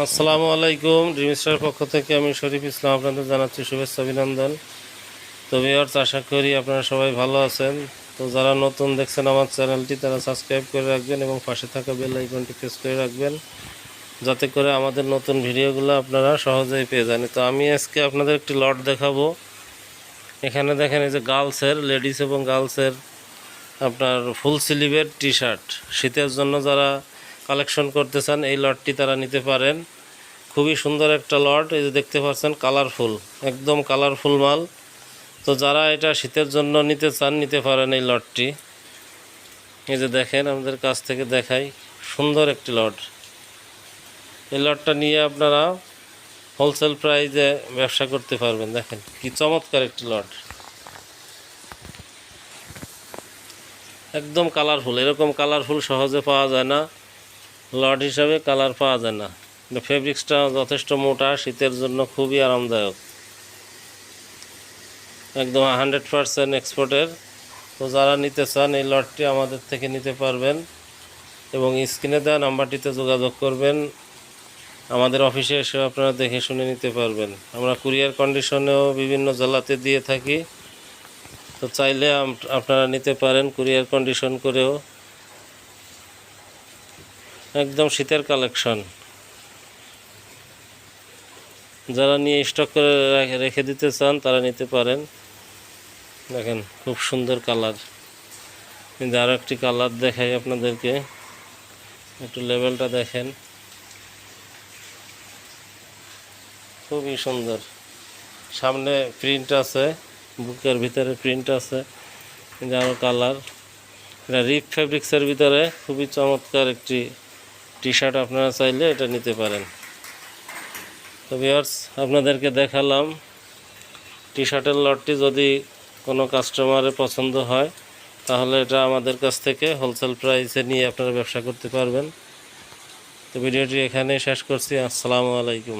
আসসালামু আলাইকুম। Dream star পক্ষ থেকে আমি শরীফ ইসলাম আপনাদের জানাচ্ছি শুভেচ্ছা, অভিনন্দন। তো ভিওর্স আশা করি আপনারা সবাই ভালো আছেন। তো যারা নতুন দেখছেন আমার চ্যানেলটি, তারা সাবস্ক্রাইব করে রাখবেন এবং পাশে থাকা বেল আইকনটি প্রেস করে রাখবেন, যাতে করে আমাদের নতুন ভিডিওগুলো আপনারা সহজেই পেয়ে যান। তো আমি আজকে আপনাদের একটি লট দেখাবো। এখানে দেখেন এই যে গার্লসের লেডিস এবং গার্লসের আপনার ফুল স্লিভের টি শার্ট শীতের জন্য যারা কালেকশন করতে চান, এই লটটি তারা নিতে পারেন। খুবই সুন্দর একটা লট, এই যে দেখতে পাচ্ছেন, কালারফুল, একদম কালারফুল মাল। তো যারা এটা শীতের জন্য নিতে চান, নিতে পারেন এই লটটি। এই যে দেখেন, আমাদের কাছ থেকে দেখাই, সুন্দর একটি লট। এই লটটা নিয়ে আপনারা হোলসেল প্রাইজে ব্যবসা করতে পারবেন। দেখেন, কি চমৎকার একটি লট। একদম কালারফুল, এরকম কালারফুল সহজে পাওয়া যায় না। লট হিসাবে কালার পাওয়া যায় না। ফেব্রিক্সটা যথেষ্ট মোটা, শীতের জন্য খুবই আরামদায়ক। একদম হান্ড্রেড পারসেন্ট এক্সপোর্টের তো যারা নিতে চান, এই লটটি আমাদের থেকে নিতে পারবেন এবং স্ক্রিনে দেওয়া নাম্বারটিতে যোগাযোগ করবেন। আমাদের অফিসে এসে আপনারা দেখে শুনে নিতে পারবেন। আমরা কুরিয়ার কন্ডিশনেও বিভিন্ন জেলাতে দিয়ে থাকি। তো চাইলে আপনারা নিতে পারেন কুরিয়ার কন্ডিশন করেও। একদম শীতের কালেকশন। যারা নিয়ে স্টক করে রাখে- দিতে চান, তারা নিতে পারেন। দেখেন, খুব সুন্দর কালার। কিন্তু আরও একটি কালার দেখাই আপনাদেরকে। একটু লেভেলটা দেখেন। খুবই সুন্দর। সামনে প্রিন্ট আছে, বুকের ভিতরে প্রিন্ট আছে। কিন্তু আরও কালার। এটা রিপ ফেব্রিক্সের ভিতরে খুবই চমৎকার একটি টি শার্ট আপনারা চাইলে এটা নিতে পারেন। তো ভিওর্স আপনাদেরকে দেখালাম টি শার্টের লটটি যদি কোনো কাস্টমারের পছন্দ হয়, তাহলে এটা আমাদের কাছ থেকে হোলসেল প্রাইসে নিয়ে আপনারা ব্যবসা করতে পারবেন। তো ভিডিওটি এখানেই শেষ করছি। আসসালামু আলাইকুম।